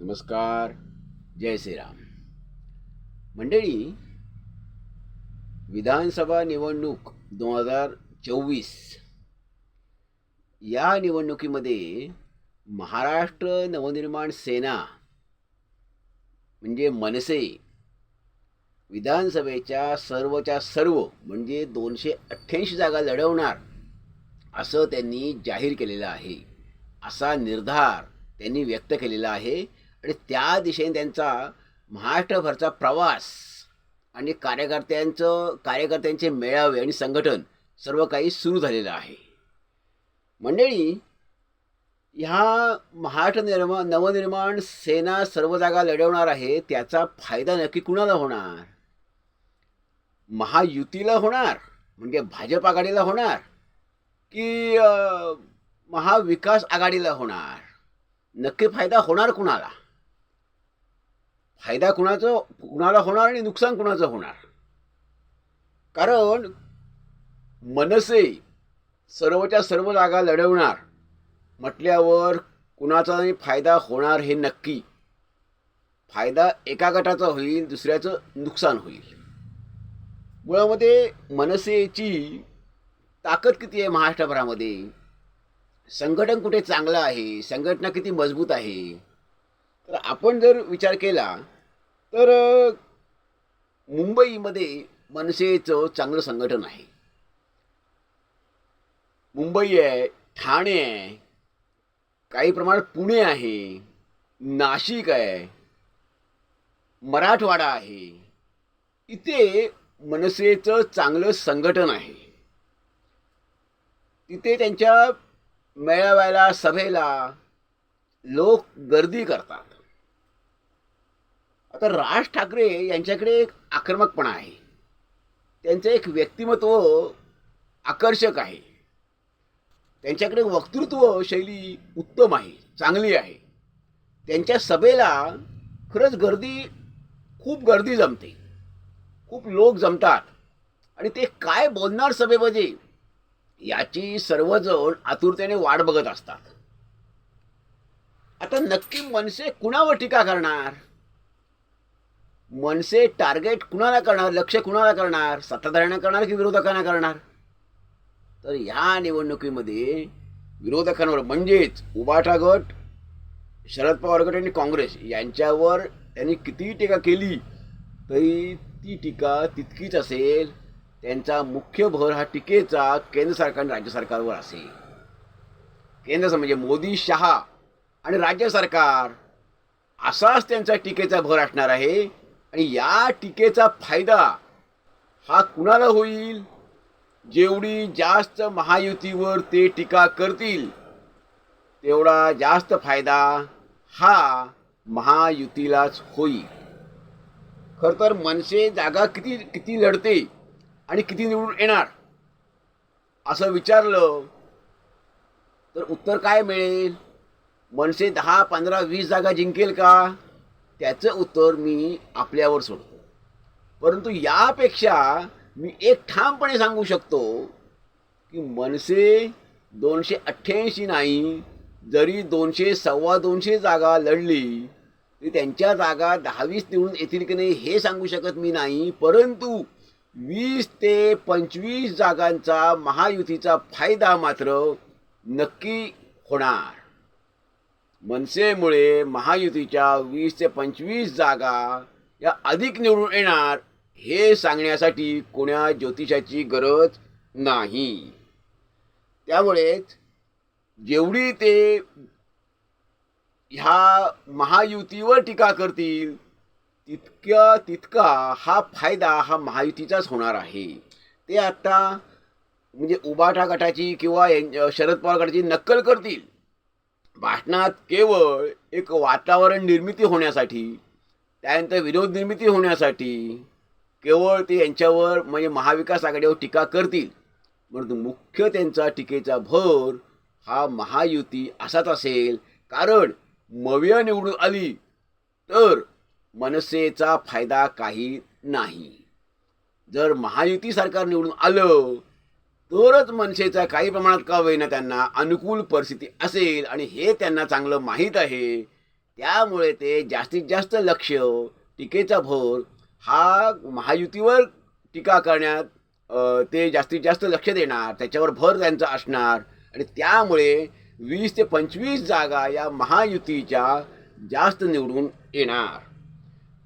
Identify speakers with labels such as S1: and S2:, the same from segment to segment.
S1: नमस्कार जय श्रीराम. मंडळी विधानसभा निवडणूक दोन हजार चोवीस. या निवडणुकीमध्ये महाराष्ट्र नवनिर्माण सेना म्हणजे मनसे विधानसभेच्या सर्वच्या सर्व म्हणजे दोनशे अठ्ठ्याऐंशी जागा लढवणार असं त्यांनी जाहीर केलेलं आहे. असा निर्धार त्यांनी व्यक्त केलेला आहे. आणि त्या दिशेने त्यांचा महाराष्ट्रभरचा प्रवास आणि कार्यकर्त्यांचं कार्यकर्त्यांचे मेळावे आणि संघटन सर्व काही सुरू झालेलं आहे. मंडळी ह्या महाराष्ट्र निर्मा नवनिर्माण सेना सर्व जागा लढवणार आहे त्याचा फायदा नक्की कुणाला होणार? महायुतीला होणार म्हणजे भाजप आघाडीला होणार की महाविकास आघाडीला होणार? नक्की फायदा होणार कुणाला? फायदा कुणाचं कुणाला होणार आणि नुकसान कुणाचं होणार? कारण मनसे सर्वच्या सर्व जागा लढवणार. म्हटल्यावर कुणाचाही फायदा होणार हे नक्की. फायदा एका गटाचा होईल दुसऱ्याचं नुकसान होईल. मुळामध्ये मनसेची ताकद किती आहे महाराष्ट्रभरामध्ये? संघटन कुठे चांगलं आहे? संघटना किती मजबूत आहे? तर आपण जर विचार केला तर मुंबईमध्ये मनसेचं चांगलं संघटन आहे. मुंबई आहे ठाणे आहे काही प्रमाणात पुणे आहे नाशिक आहे मराठवाडा आहे इथे मनसेचं चांगलं संघटन आहे. तिथे त्यांच्या मेळाव्याला सभेला लोक गर्दी करतात. आता राज ठाकरे यांच्याकडे एक आक्रमकपणा आहे. त्यांचं एक व्यक्तिमत्व आकर्षक आहे. त्यांच्याकडे वक्तृत्व शैली उत्तम आहे चांगली आहे. त्यांच्या सभेला खरंच गर्दी खूप गर्दी जमते. खूप लोक जमतात. आणि ते काय बोलणार सभेमध्ये याची सर्वजण आतुरतेने वाट बघत असतात. आता नक्की मनसे कुणावर टीका करणार? मनसे टार्गेट कुणाला करणार लक्ष कुणाला करणार सत्ताधाऱ्यांना करणार की विरोधकांना करणार? तर ह्या निवडणुकीमध्ये विरोधकांवर म्हणजेच उबाठा गट शरद पवार गट आणि काँग्रेस यांच्यावर त्यांनी कितीही टीका केली तरी ती टीका तितकीच असेल त्यांचा मुख्य भर हा टीकेचा केंद्र सरकार आणि राज्य सरकारवर असेल. केंद्र म्हणजे मोदी शहा. आणि राज्य सरकार असाच त्यांचा टीकेचा भर असणार आहे. आणि या टीकेचा फायदा हा कुणाला होईल? जेवढी जास्त महायुतीवर ते टीका करतील तेवढा जास्त फायदा हा महायुतीलाच होईल. खरं तर मनसे जागा किती किती लढते आणि किती निवडून येणार? असं विचारलं तर उत्तर काय मिळेल? मनसे दहा पंधरा वीस जागा जिंकेल का? त्याचं उत्तर मी आपल्यावर सोडतो. परंतु यापेक्षा मी एक ठामपणे सांगू शकतो की मनसे दोनशे अठ्ठ्याऐंशी नाही जरी दोनशे सव्वा दोनशे जागा लढली तरी त्यांच्या जागा दहावीस निवडून येतील की नाही हे सांगू शकत मी नाही. परंतु वीस ते पंचवीस जागांचा महायुतीचा फायदा मात्र नक्की होणार. मनसेमुळे महायुतीच्या वीस ते पंचवीस जागा या अधिक निवडून येणार हे सांगण्यासाठी कोण्या ज्योतिषाची गरज नाही. त्यामुळेच जेवढी ते ह्या महायुतीवर टीका करतील तितक्या तितका हा फायदा हा महायुतीचाच होणार आहे. ते आता म्हणजे उबाठा गटाची किंवा शरद पवार गटाची नक्कल करतील. भाषणात केवळ एक वातावरण निर्मिती होण्यासाठी त्यानंतर विरोध निर्मिती होण्यासाठी केवळ ते यांच्यावर म्हणजे महाविकास आघाडीवर टीका करतील. परंतु मुख्य त्यांचा टीकेचा भर हा महायुती असाच असेल. कारण मविया निवडून आली तर मनसेचा फायदा काही नाही. जर महायुती सरकार निवडून आलं तरच मनसेचा काही प्रमाणात का होईना त्यांना अनुकूल परिस्थिती असेल आणि हे त्यांना चांगलं माहीत आहे त्यामुळे ते जास्तीत जास्त लक्ष टीकेचा भर हा महायुतीवर टीका करण्यात ते जास्तीत जास्त लक्ष देणार त्याच्यावर भर त्यांचा असणार आणि त्यामुळे वीस ते पंचवीस जागा या महायुतीच्या जास्त निवडून येणार.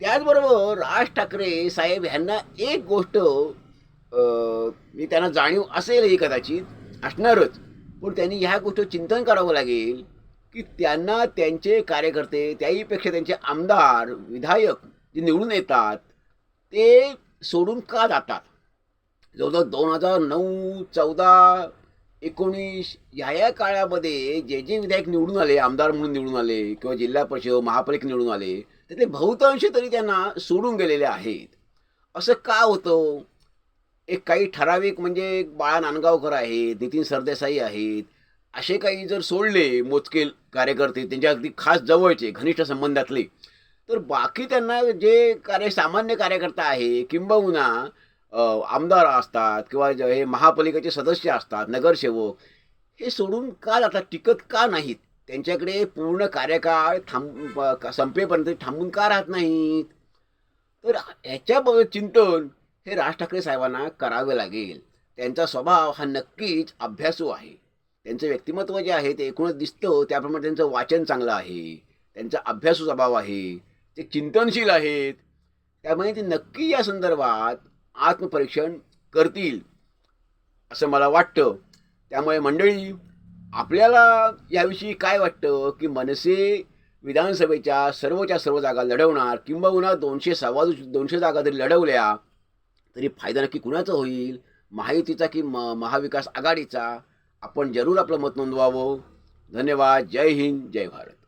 S1: त्याचबरोबर राज ठाकरे साहेब ह्यांना एक गोष्ट मी त्यांना जाणीव असेलही कदाचित असणारच. पण त्यांनी ह्या गोष्ट चिंतन करावं लागेल की त्यांना त्यांचे कार्यकर्ते त्याहीपेक्षा त्यांचे आमदार विधायक जे निवडून येतात ते सोडून का जातात? जवळजवळ दोन हजार नऊ चौदा एकोणीस ह्या या काळामध्ये जे जे विधायक निवडून आले आमदार म्हणून निवडून आले किंवा जिल्हा परिषद महापालिका निवडून आले तर ते बहुतांश तरी त्यांना सोडून गेलेले आहेत. असं का होतं? एक काही ठराविक म्हणजे एक बाळा नांदगावकर आहेत नितीन सरदेसाई आहेत असे काही जर सोडले मोजके कार्यकर्ते त्यांच्या अगदी खास जवळचे घनिष्ठ संबंधातले तर बाकी त्यांना जे कार्य सामान्य कार्यकर्ता आहे किंबहुना आमदार असतात किंवा हे महापालिकेचे सदस्य असतात नगरसेवक हे सोडून का जातात टिकत का नाहीत? त्यांच्याकडे पूर्ण कार्यकाळ थांब संपेपर्यंत थांबून का राहत नाहीत? तर ह्याच्या चिंतन हे राज ठाकरे साहेबांना करावे लागेल. त्यांचा स्वभाव हा नक्कीच अभ्यासू आहे. त्यांचं व्यक्तिमत्व जे आहे ते एकूणच दिसतं त्याप्रमाणे त्यांचं वाचन चांगलं आहे. त्यांचा अभ्यासू स्वभाव आहे. ते चिंतनशील आहेत. त्यामुळे ते नक्की या संदर्भात आत्मपरीक्षण करतील असं मला वाटतं. त्यामुळे मंडळी आपल्याला याविषयी काय वाटतं की मनसे विधानसभेच्या सर्वच्या सर्व जागा लढवणार? किंबहुना दोनशे सव्वा दोनशे जागा जरी लढवल्या तरी फायदा नक्की कुणाचा होईल? महायुतीचा की म महाविकास आघाडीचा? आपण जरूर आपलं मत नोंदवावं. धन्यवाद. जय हिंद. जय भारत.